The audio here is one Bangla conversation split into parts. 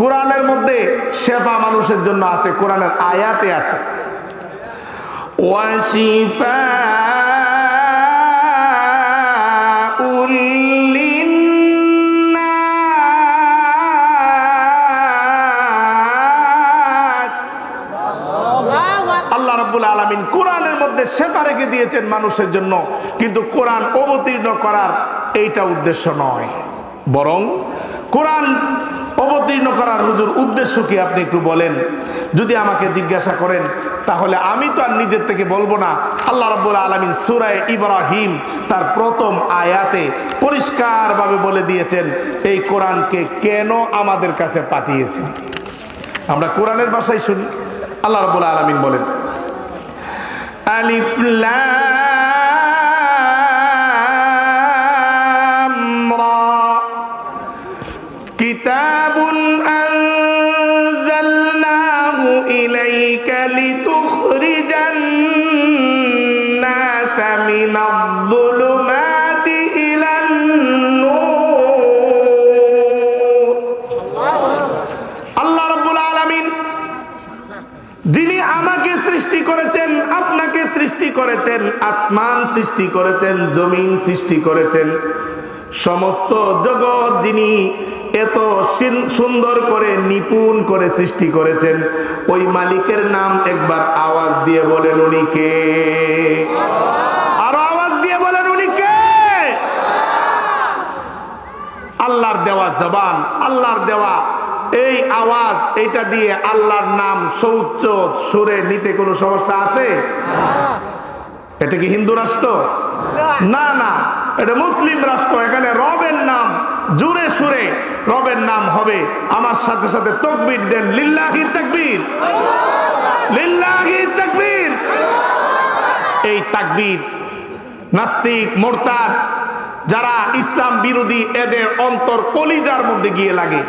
কোরআনের মধ্যে শেফা মানুষের জন্য আছে, কোরআনের আয়াতে আছে। আলামিন মধ্যে রেখে দিয়েছেন মানুষের জন্য, কিন্তু কোরআন অবতীর্ণ করার এইটা উদ্দেশ্য নয়। বরং কোরআন অবতীর্ণ করার হুজুর উদ্দেশ্য কি আপনি একটু বলেন? যদি আমাকে জিজ্ঞাসা করেন, তাহলে আমি তো আর নিজের থেকে বলব না। আল্লাহ রাব্বুল আলামিন সুরায় ইব্রাহিম তার প্রথম আয়াতে পরিষ্কারভাবে বলে দিয়েছেন, এই কোরআনকে কেন আমাদের কাছে পাঠিয়েছেন? আমরা কোরআনের ভাষায় শুনি। আল্লাহ রাব্বুল আলামিন বলেন, আলিফ আমাকে সৃষ্টি করেছেন, আপনাকে সৃষ্টি করেছেন, আসমান সৃষ্টি করেছেন, জমিন সৃষ্টি করেছেন। সমস্ত জগৎ যিনি এত সুন্দর করে নিপুণ করে সৃষ্টি করেছেন, ওই মালিকের নাম একবার আওয়াজ দিয়ে বলেন উনি কে? আরও আওয়াজ দিয়ে বলেন উনি কে? আল্লাহর দেওয়া জবান, আল্লাহর দেওয়া এই আওয়াজ এটা দিয়ে আল্লাহর নাম সৌচ্চ সুরে নিতে কোনো সমস্যা আছে? এটা কি হিন্দু রাষ্ট্র? না না। এটা মুসলিম রাষ্ট্র, এখানে রবের নাম জুরে সুরে। রবের নাম হবে, আমার সাথে সাথে তকবির দেন, লিল্লাহি তাকবীর। লিল্লাহি তাকবীর। এই তাকবীর নাস্তিক, মোরতাদ, যারা ইসলাম বিরোধী, এদের অন্তর কলিজার মধ্যে গিয়ে লাগে।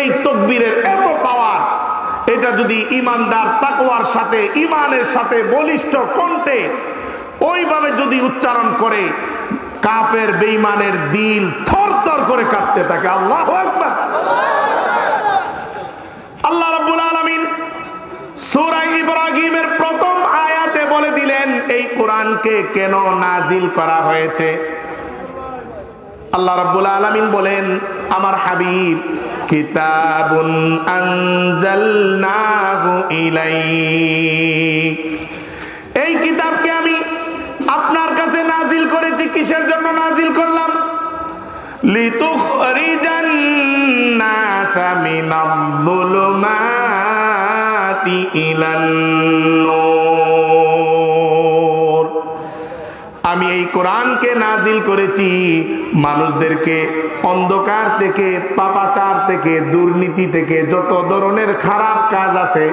এই তকবীরের এত পাওয়ার, এটা যদি ইমানদার তাকওয়ার সাথে, ইমানের সাথে বলিষ্ঠ কণ্ঠে ওইভাবে যদি উচ্চারণ করে, কাফের বেঈমানের দিল থর থর করে কাঁপতে থাকে। আল্লাহ আকবার। আল্লাহ রাব্বুল আলামিন সূরা ইব্রাহিমের প্রথম আয়াতে বলে দিলেন, এই কোরআনকে কেন নাজিল করা হয়েছে? আল্লাহ রাব্বুল আলামিন বলেন, আমার হাবিব কিতাবুন আনজালনাহু ইলাইক। এই কিতাবকে আমি আপনার কাছে নাজিল করেছি, কিসের জন্য নাজিল করলাম? লিতুখরিজান নাসা মিনাল-যুলুমাতি ইলান-নূর। আমি এই কোরআনকে নাজিল করেছি মানুষদেরকে অন্ধকার থেকে, পাপাচার থেকে, দুর্নীতি থেকে, যত ধরনের খারাপ কাজ আছে,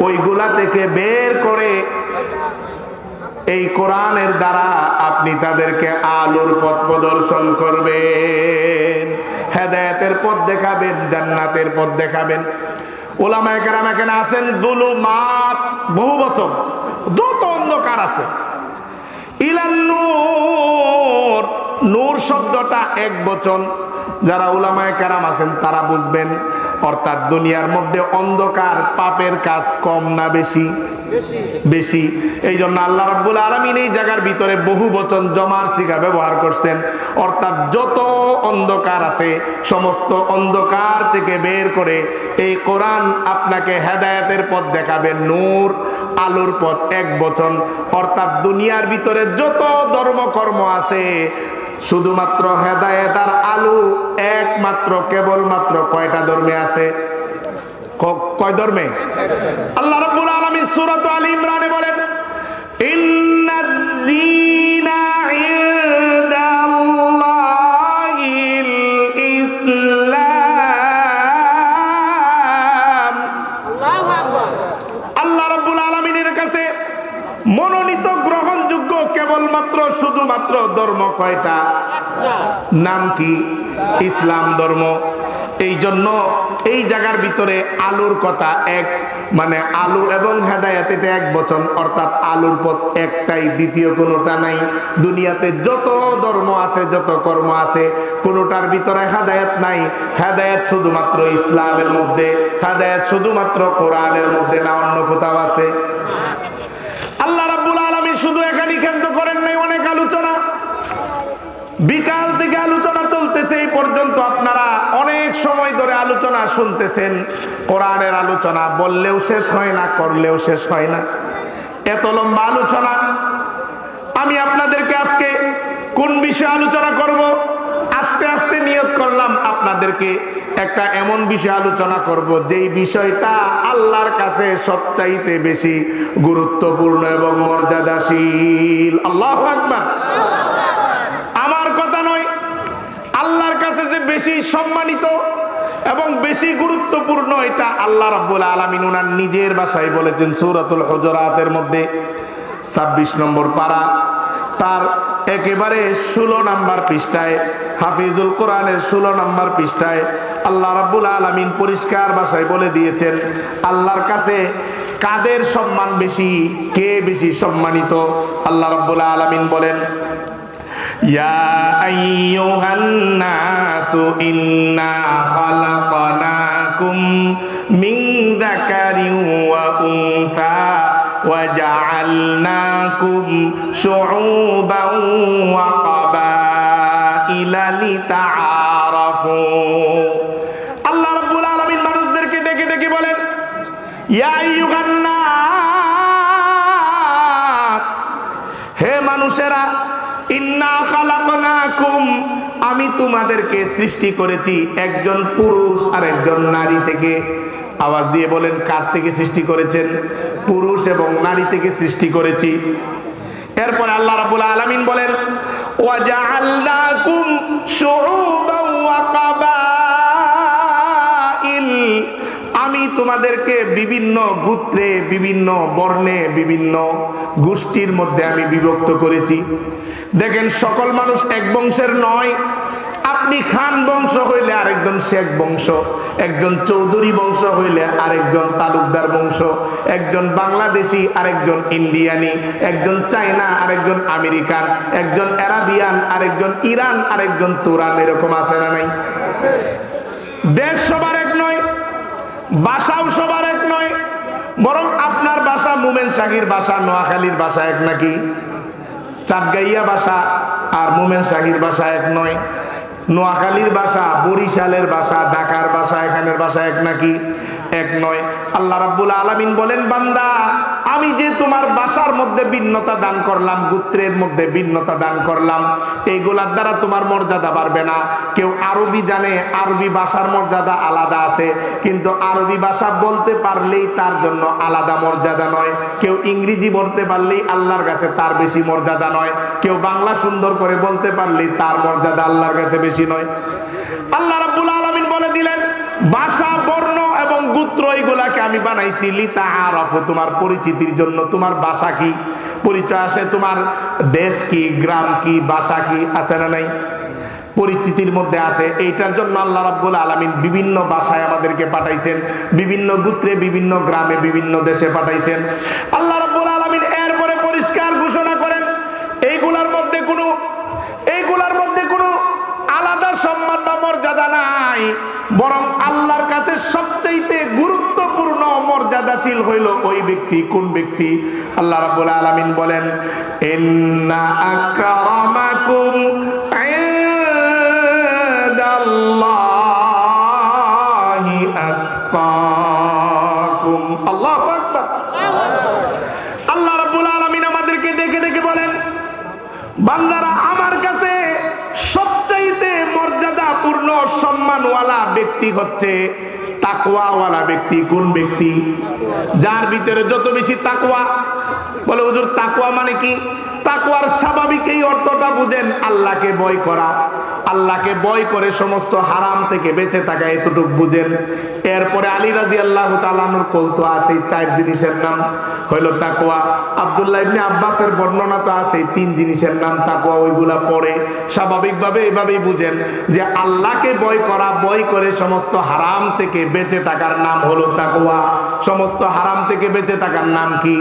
ওইগুলা থেকে বের করে এই কোরআনের দ্বারা আপনি তাদেরকে আলোর পথ প্রদর্শন করবেন, হেদায়েতের পথ দেখাবেন, জান্নাতের পথ দেখাবেন। ওলামায়ে কেরাম এখানে আছেন দুলু মাত বহু বছর, যত অন্ধকার আছে। ইলান নূর শব্দটা এক বচন। যারা উলামায়ে কেরাম আছেন তারা বুঝবেন অর্থাৎ দুনিয়ার মধ্যে অন্ধকার পাপের কাজ কম না বেশি? বেশি। এই জন্য আল্লাহ রাব্বুল আলামিন এই জায়গার ভিতরে বহু বচন জমার সিগা ব্যবহার করছেন। অর্থাৎ যত অন্ধকার আছে সমস্ত অন্ধকার থেকে বের করে এই কোরআন আপনাকে হেদায়েতের পথ দেখাবে। নূর আলোর পথ এক বচন। অর্থাৎ দুনিয়ার ভিতরে যত ধর্মকর্ম আছে, শুধুমাত্র হেদায়েত আর আলু একমাত্র, কেবলমাত্র কয়টা ধর্মে আছে? কয় ধর্মে? আল্লাহ রাব্বুল আলামিন সূরাত কেবলমাত্র শুধুমাত্র ধর্ম কয়টা? নাম কি? ইসলাম ধর্ম। এই জন্য এই জায়গার ভিতরে আলুর কথা এক মানে আলু এবং হেদায়াত এটা এক বচন অর্থাৎ আলুর পথ একটাই দ্বিতীয় কোনোটা নাই। দুনিয়াতে যত ধর্ম আছে যত কর্ম আছে কোনোটার ভিতরে হেদায়াত নাই। হেদায়াত শুধুমাত্র ইসলামের মধ্যে হেদায়াত শুধুমাত্র কোরআনের মধ্যে না অন্য কোথাও আছে আল্লাহ রাব্বুল আলামিন শুধু এখানে ক্ষান্ত করেন নাই অনেক আলোচনা বিকাল থেকে আলোচনা চলতেছে এই পর্যন্ত আপনারা অনেক সময় ধরে আলোচনা শুনতেছেন, কোরআনের আলোচনা, বললেও শেষ হয় না, করলেও শেষ হয় না। এত লম্বা আলোচনা। আমি আপনাদেরকে আজকে কোন বিষয়ে আলোচনা করব? আস্তে আস্তে নিয়োগ করলাম আপনাদেরকে। একটা এমন বিষয় আলোচনা করব, যেই বিষয়টা আল্লাহর কাছে সবচাইতে বেশি গুরুত্বপূর্ণ এবং মর্যাদাশীল। আল্লাহ আকবার আমার কথা নয় আল্লাহর কাছে যে বেশি সম্মানিত এবং বেশি গুরুত্বপূর্ণ এটা আল্লাহ রাব্বুল আলামিন ওনার নিজের ভাষায় বলেছেন সূরাতুল হুজুরাতের মধ্যে 26 নম্বর পারা। তার একেবারে ষোলো নাম্বার পৃষ্ঠায়, হাফিজুল কোরআনের ষোলো নাম্বার পৃষ্ঠায় আল্লাহ রাব্বুল আলামিন পরিষ্কার ভাষায় বলে দিয়েছেন, আল্লাহর কাছে কাদের সম্মান বেশি, কে বেশি সম্মানিত? আল্লাহ রাব্বুল আলামিন বলেন يا أيها الناس إنا خلقناكم من ذكر وأنثى وجعلناكم شعوبا وقبائل لتعارفوا আল্লাহ রাব্বুল আলামিন মানুষদেরকে ডেকে ডেকে বলেন ইয়া তোমাদেরকে সৃষ্টি করেছি একজন পুরুষ আর একজন নারী থেকে। আওয়াজ দিয়ে বলেন, কার থেকে সৃষ্টি করেছেন? পুরুষ এবং নারী থেকে সৃষ্টি করেছি। এরপর আল্লাহ রাব্বুল আলামিন বলেন, ওয়াজআলনাকুম শুউবান ওয়া কাবাইল। আমি তোমাদেরকে বিভিন্ন গোত্রে, বিভিন্ন বর্ণে, বিভিন্ন গোষ্ঠীর মধ্যে আমি বিভক্ত করেছি। দেখেন, সকল মানুষ এক বংশের নয়। আপনি খান বংশ হইলে আরেকজন শেখ বংশ, একজন চৌধুরী বংশ হইলে আরেকজন তালুকদার বংশ, একজন বাংলাদেশি আরেকজন ইন্ডিয়ানি, একজন চায়না আরেকজন আমেরিকান, একজন অ্যারাবিয়ান আরেকজন ইরান আরেকজন তুরান, এরকম আছে না নাই? দেশ সবার এক নয়, বাসাও সবার এক নয়, বরং আপনার বাসা মুমেন শাহির বাসা, নোয়াখালীর বাসা এক নাকি? চাঁদগাইয়া বাসা আর মোমেন শাহির বাসা এক নয়। নোয়াখালীর বাসা বরিশালের বাসা ঢাকার বাসা এখানের বাসা এক নাকি? এক নয়। আল্লাহ রাব্বুল আলামিন বলেন, বান্দা আমি যে তোমার বাসার মধ্যে ভিন্নতা দান করলাম, গোত্রের মধ্যে ভিন্নতা দান করলাম এইগুলার দ্বারা তোমার মর্যাদা বাড়বে না। কেউ আরবি জানে, আরবি ভাষার মর্যাদা আলাদা আছে, কিন্তু আরবি ভাষা বলতে পারলেই তার জন্য আলাদা মর্যাদা নয়। কেউ ইংরেজি বলতে পারলেই আল্লাহর কাছে তার বেশি মর্যাদা নয়। কেউ বাংলা সুন্দর করে বলতে পারলেই তার মর্যাদা আল্লাহর কাছে বেশি নয়। আল্লাহ রাব্বুল আলামিন বলে দিলেন ভাষা গোত্র এগুলাকে আমি বানাইছি লিতা আরফ তোমার পরিচিতির জন্য। তোমার বাসা কি? পরিচয় আসে তোমার দেশ কি? গ্রাম কি? বাসা কি? আছে না নাই? পরিচিতির মধ্যে আছে। এইটার জন্য আল্লাহ রাব্বুল আলমিন বিভিন্ন ভাষায় আমাদেরকে পাঠাইছেন, বিভিন্ন গুত্রে, বিভিন্ন গ্রামে, বিভিন্ন দেশে পাঠাইছেন। আল্লাহ রাব্বুল আলামিন এরপরে পরিষ্কার ঘোষণা করেন এইগুলার মধ্যে কোনো এইগুলার মধ্যে কোনো আলাদা সম্মান বা মর্যাদা নাই বরং আল্লাহর কাছে সবচাইতে গুরুত্বপূর্ণ মর্যাদাশীল হইল ওই ব্যক্তি, কোন ব্যক্তি? আল্লাহ রাব্বুল আলামিন বলেন, ইন্না আকরামাকুম ইনদাল্লাহি আতকাকুম। আল্লাহু আকবার। আল্লাহ রাব্বুল আলামিন আমাদেরকে ডেকে ডেকে বলেন, বান্দারা আমার কাছে সবচাইতে মর্যাদাপূর্ণ সম্মানওয়ালা ব্যক্তি হচ্ছে তাকওয়াওয়ালা ব্যক্তি কোন ব্যক্তি? যার ভিতরে যত বেশি তাকওয়া বলে, হুজুর তাকুয়া মানে কি? তাকওয়ার স্বাভাবিক এই অর্থটা বুঝেন, আল্লাহকে ভয় করা। আল্লাহকে বয় করে সমস্ত হারাম থেকে বেঁচে থাকা এতটুক বুঝেন। এরপরে আলী রাজি আল্লাহ তালানুর কলতো আছে চার জিনিসের নাম হইল তাকোয়া আবদুল্লাহ ইবনে আব্বাসের বর্ণনা তো আছে তিন জিনিসের নাম তাকোয়া ওইগুলা পড়ে। স্বাভাবিকভাবে এভাবেই বুঝেন যে, আল্লাহকে বয় করা বয় করে সমস্ত হারাম থেকে বেঁচে থাকার নাম হলো তাকোয়া সমস্ত হারাম থেকে বেঁচে থাকার নাম কি?